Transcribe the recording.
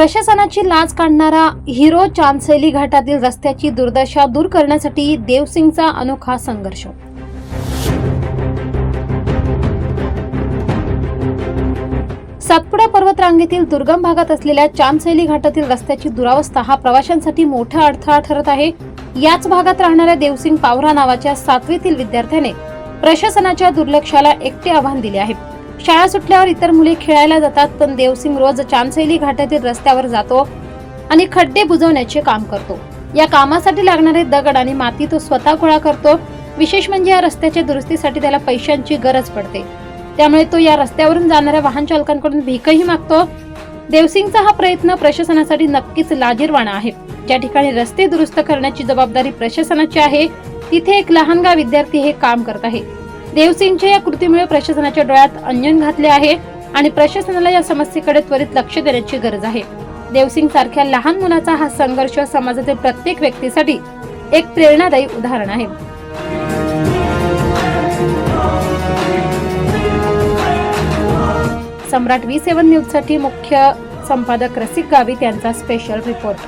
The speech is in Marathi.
प्रशासनाची लाच काढणारा हिरो चांदसेली घाटातील रस्त्याची दुर्दशा दूर करण्यासाठी देवसिंगचा अनोखा संघर्ष. सातपुडा पर्वतरांगेतील दुर्गम भागात असलेल्या चांदसैली घाटातील रस्त्याची दुरावस्था हा प्रवाशांसाठी मोठा अडथळा ठरत आहे. याच भागात राहणाऱ्या देवसिंग पावरा नावाच्या सातवीतील विद्यार्थ्याने प्रशासनाच्या दुर्लक्षाला एकटे आव्हान दिले आहे. शाळा सुटल्यावर इतर मुले खेळायला जातात पण देवसिंग रोज चांदसैली घाटातील रस्त्यावर जातो आणि खड्डे बुजवण्याचे काम करतो. या कामासाठी लागणारे दगड आणि माती तो स्वतः गोळा करतो. विशेष म्हणजे या रस्त्याच्या दुरुस्तीसाठी त्याला पैशांची गरज पडते. त्यामुळे तो या रस्त्यावरून जाणाऱ्या वाहन चालकांकडून भीकही मागतो. देवसिंगचा हा प्रयत्न प्रशासनासाठी नक्कीच लाजीरवाणा आहे. ज्या ठिकाणी रस्ते दुरुस्त करण्याची जबाबदारी प्रशासनाची आहे तिथे एक लहानगा विद्यार्थी हे काम करत आहे. देवसिंगच्या या कृतीमुळे प्रशासनाच्या डोळ्यात अंजन घातले आहे आणि प्रशासनाला या समस्येकडे त्वरित लक्ष देण्याची गरज आहे. देवसिंग सारख्या लहान मुलाचा हा संघर्ष समाजातील प्रत्येक व्यक्तीसाठी एक प्रेरणादायी उदाहरण आहे. सम्राट व्ही सेवन न्यूजसाठी मुख्य संपादक रसिक गावित यांचा स्पेशल रिपोर्ट.